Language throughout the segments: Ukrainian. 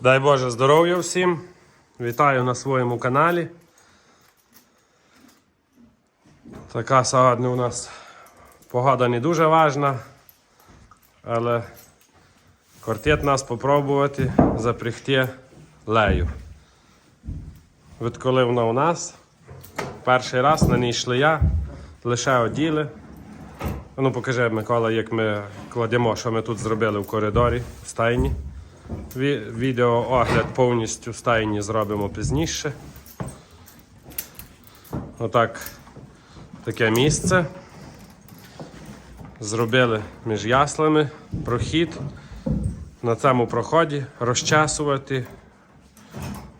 Дай Боже здоров'я всім. Вітаю на своєму каналі. Така сьогодні у нас погода не дуже важна, але квартет нас попробувати запрягти лею. Відколи вона у нас, перший раз на ній йшли я, лише оділи. Ну, покажи, Микола, як ми кладемо, що ми тут зробили в коридорі в стайні. Ві- Відео огляд повністю стайні зробимо пізніше. Отак таке місце. Зробили між яслами прохід. На цьому проході розчесувати,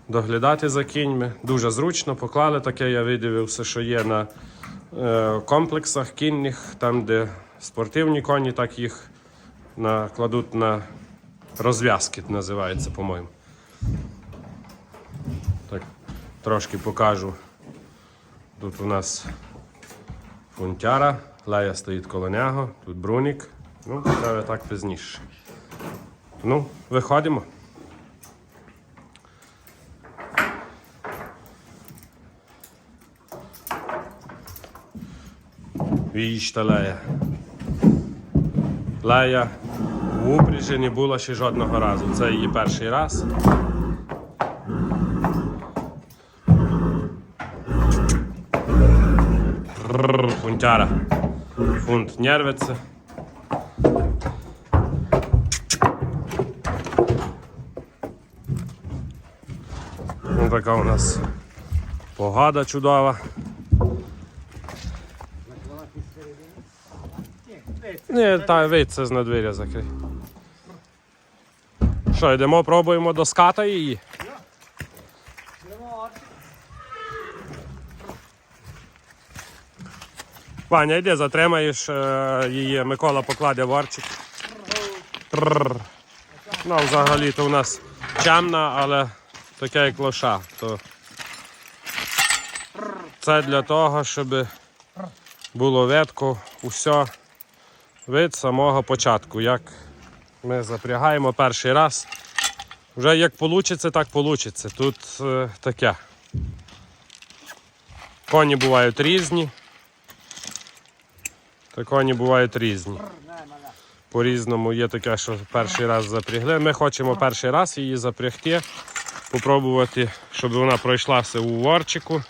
доглядати за кіньми. Дуже зручно поклали таке, я видивився, що є на е, комплексах кінних, там, де спортивні коні, так їх накладуть на розв'язки, називається, по-моєму. Так, трошки покажу. Тут у нас фунтяра, Лея стоїть коло нього, тут брунік. Ну, це так пізніше. Ну, виходимо. Віжте Лея. Лея в упряжі не було ще жодного разу. Це її перший раз. Фунтяра. Фунт нервиться. Ну, така у нас погода чудова. Ні, та вид це з надвір'я закрий. Що, йдемо, пробуємо до ската її? Ваня, йди, затримаєш е, її, Микола покладе. Трррр. Ну, взагалі то у нас чемна, але таке як лоша. То це для того, щоб було видко усе від самого початку. Як ми запрягаємо перший раз. Вже як вийде, так вийде. Тут е, таке. Коні бувають різні. Та коні бувають різні. По-різному є таке, що перший раз запрягли. Ми хочемо перший раз її запрягти, попробувати, щоб вона пройшлася у ворчику.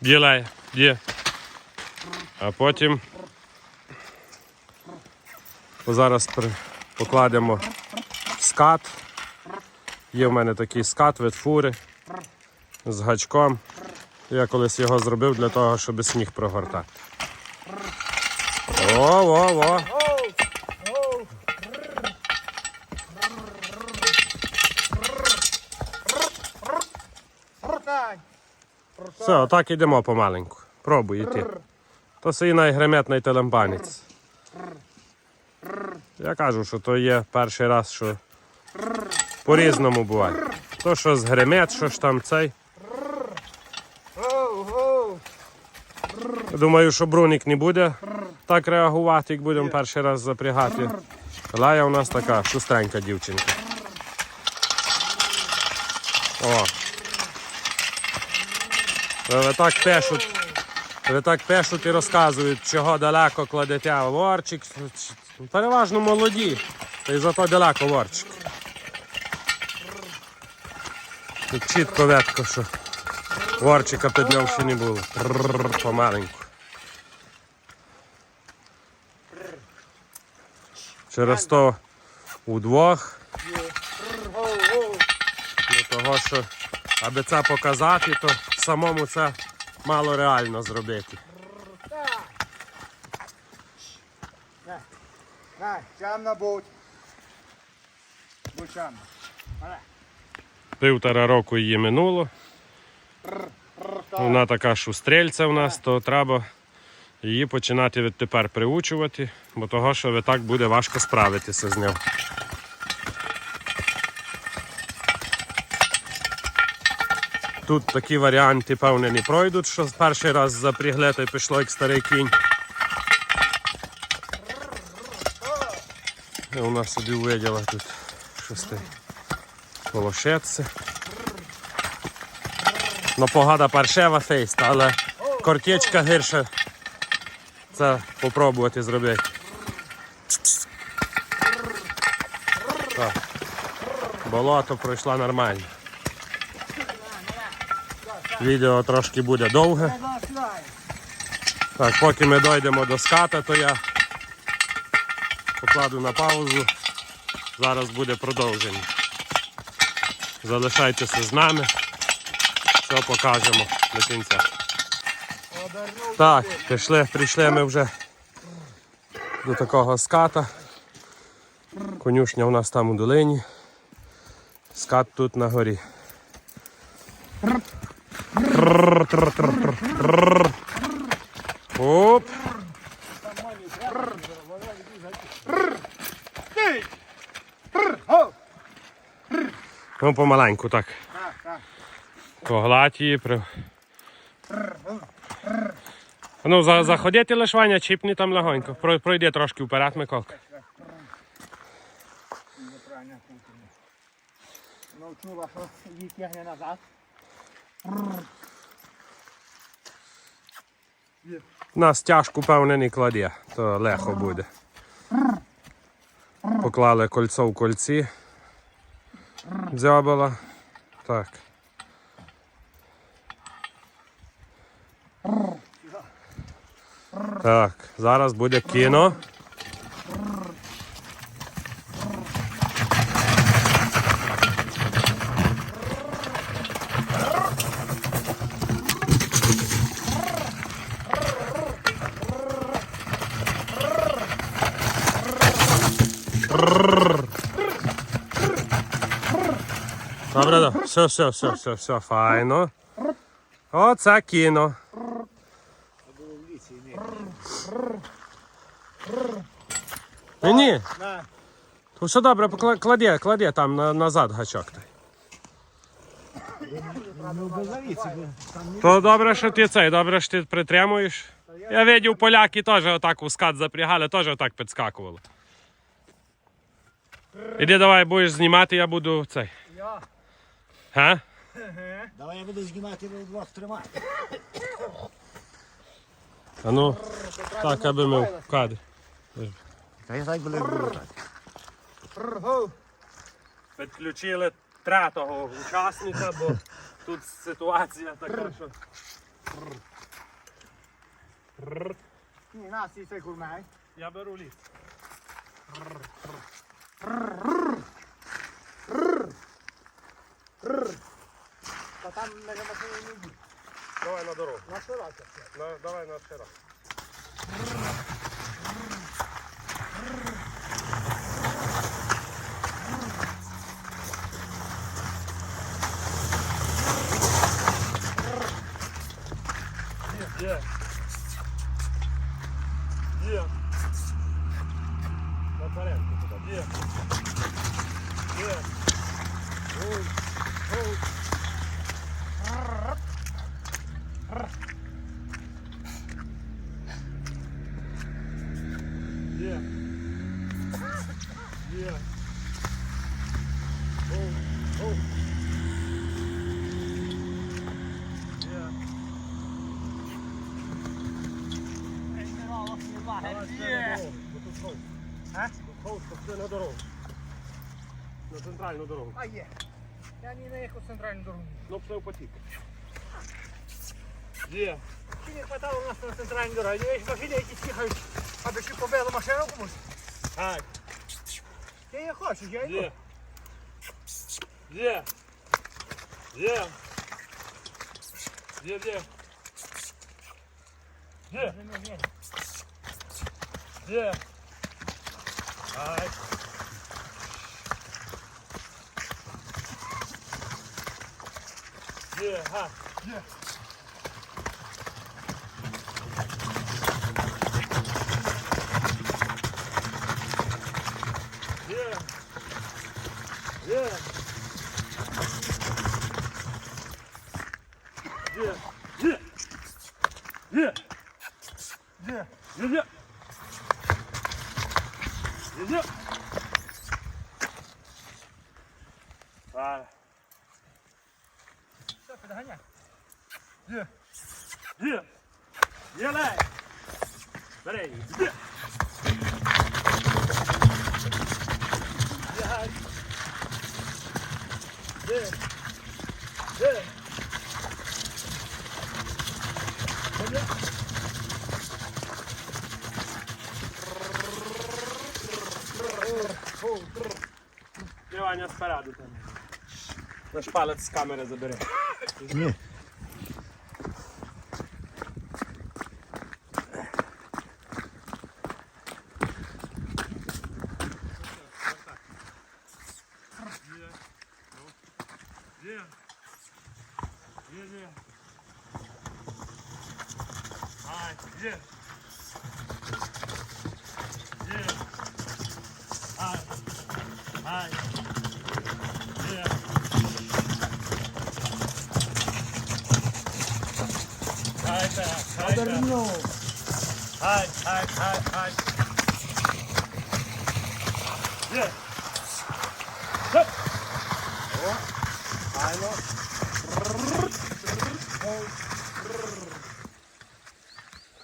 Ділай, є. А потім зараз покладемо скат. Є в мене такий скат від фури з гачком. Я колись його зробив для того, щоб сніг прогортати. О, о, о. Все, отак ідемо помаленьку. Пробуй йти. То сей найгреметний телемпанець. Я кажу, що то є перший раз, що по-різному буває. То що згремет, що ж там цей. Думаю, що Брунік не буде так реагувати, як будемо перший раз запрягати. Лая у нас така шустренька дівчинка. О. Ви так пишуть, ви так пишуть і розказують, чого далеко кладете ворчик. Переважно молоді, та й зато далеко ворчик. Тут чітко видко, що ворчика під ним ще не було. Помаленьку. Через то удвох. Для того, що аби це показати, то самому це мало реально зробити. Чамна будь. Будь. Півтора року її минуло. Вона така шустрельця в нас, то треба її починати відтепер приучувати, бо того, що так буде важко справитися з ним. Тут такі варіанти, певне, не пройдуть, що перший раз запрягли, то й пішло як старий кінь. І вона собі виділа тут щось те. Ну, погода паршева фейст, але кортечка гірше це попробувати зробити. Так. Болото пройшла нормально. Відео трошки буде довге. Так, поки ми дійдемо до ската, то я покладу на паузу. Зараз буде продовження. Залишайтеся з нами. Все покажемо до кінця. Так, пішли, прийшли ми вже до такого ската. Конюшня у нас там у долині. Скат тут на горі. Ну, помаленьку так. Так, так. Погладь її. При... Ну, за, заходити лиш Ваня, чіпні там легонько. Про- Пройди трошки вперед, Миколка. Чула, що її тягне назад. На стяжку, певне, не кладе, то легко буде. Поклали кольцо в кольці. Дзьобала. Так. Так, зараз буде кіно. Добре, добре. Все, все, все, все, все, файно. Оце кіно. Ні, ні, то все добре, покла- кладе, там на, назад гачок. той. Ну. То добре, що ти цей, добре, що ти притримуєш. Я видів, поляки теж отак у скат запрягали, теж отак підскакували. Іди давай будеш знімати, я буду цей. Я. Га? Давай я буду знімати ви вдвох тримати. А ну, так, аби ми в кадрі. Та я так буду. Підключили третього учасника, бо тут ситуація така, що. Ні, нас і цей курмай. Я беру ліс. Та там не машини не йдуть. Давай на дорогу. На широко. На, давай на широко. Є. Є. На туди. Є. Є. Ой. Ой. Є. Є. Оу. Оу. Є. Все на дорогу. на центральну дорогу. А є. Я не наїхав центральну дорогу. Ну, все потік. Є. Чи не хватало у нас на центральній дорозі? Ж машини якісь їхають, аби чи побили машину комусь. Так. Ти не хочеш, я йду. Є. Є. Є. Є, є. Є. Є. Ай. Є, га. Є. Є. Є. Є. Де? Є, є. Є, є. А, Все, підганяй. Є. Є. Є, лей. Бери. Є. Є. Є. Є. Ти, Ваня, спереду там. Наш палець з камери забери. Ні. Є. Є, є. Ай, є. Є. Ай. Ай. Є. Ай, так, ай, так. Ай, ай, ай, айно.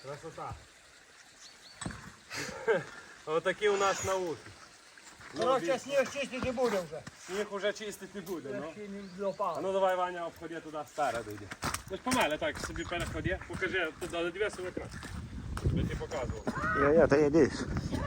Красота. Отакі у нас науки. Коротше, сніг чистити буде вже. Сніг уже чистити буде, ну. Ще не А допало. ну давай, Ваня, обходи туди спереду йди. Ну ж помеле так собі переходи. Покажи туди, але дивися в екран. Я ти показував. Я, я, та йди. Є.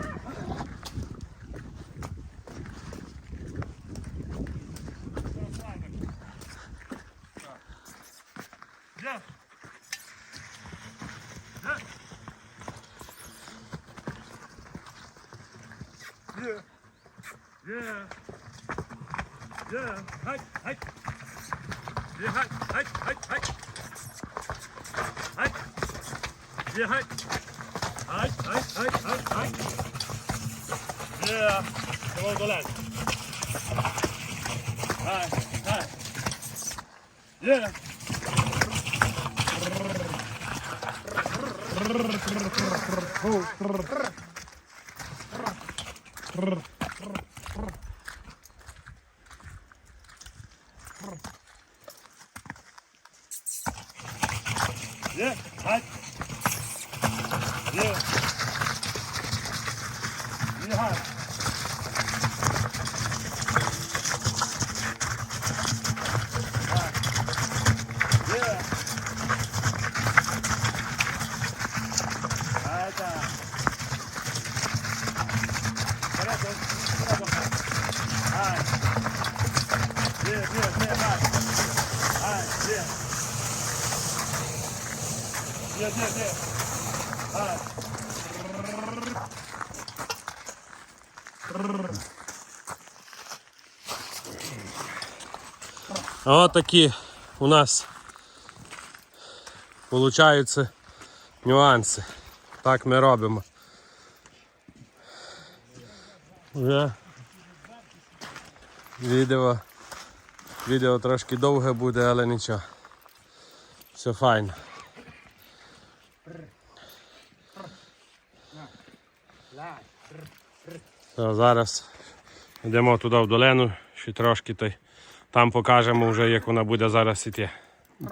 Ja. Ja. Hoi, hoi. Ja, hoi, hoi, hoi, hoi. hi. Ja, hoi. Hoi, hoi, hoi, hoi, hoi. Ja. Kom op, lijn. Hoi. Ja. Ось такі у нас получаються нюанси. Так ми робимо. Вже відео, відео трошки довге буде, але нічого. Все файно. Зараз йдемо туди в долину, ще трошки та й там покажемо вже, як вона буде зараз іти.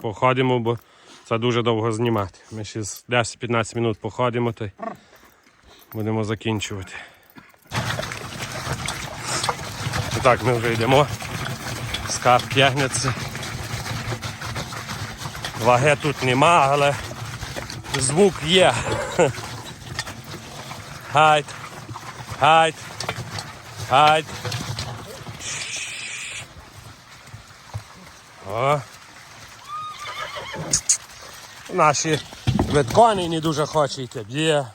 Походимо, бо це дуже довго знімати. Ми ще з 10-15 минут походимо та й будемо закінчувати. І так, ми вже йдемо. Скарб тягнеться. Ваги тут нема, але звук є. Хайт. Хайт. Хайт. О. Наші веткони не дуже хоче йти. Б'є.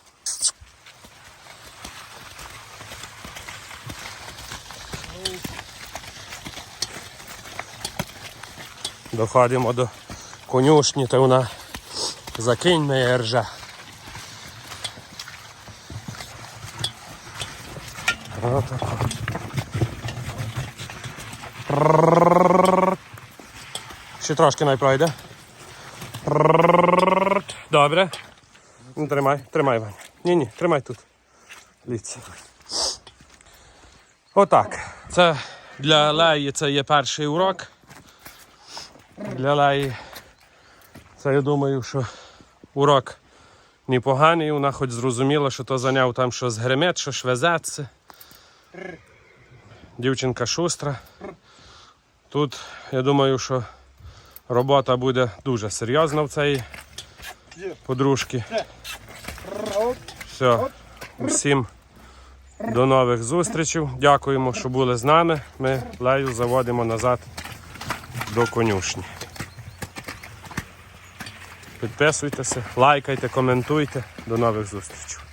Доходимо до конюшні, то вона закинь мене ржа. Отако. Ще трошки най пройде. Добре. Тримай, тримай, Ваня. Ні, ні, тримай тут. Ліці. Отак. Це Для Леї це є перший урок. Для Леї це я думаю, що урок непоганий. Вона хоч зрозуміла, що то зайняв там щось гремет, що швезеться. Дівчинка шустра. Тут я думаю, що робота буде дуже серйозна в цієї подружки. Все. Всім до нових зустрічей. Дякуємо, що були з нами. Ми лею заводимо назад до конюшні. Підписуйтеся, лайкайте, коментуйте. До нових зустрічей.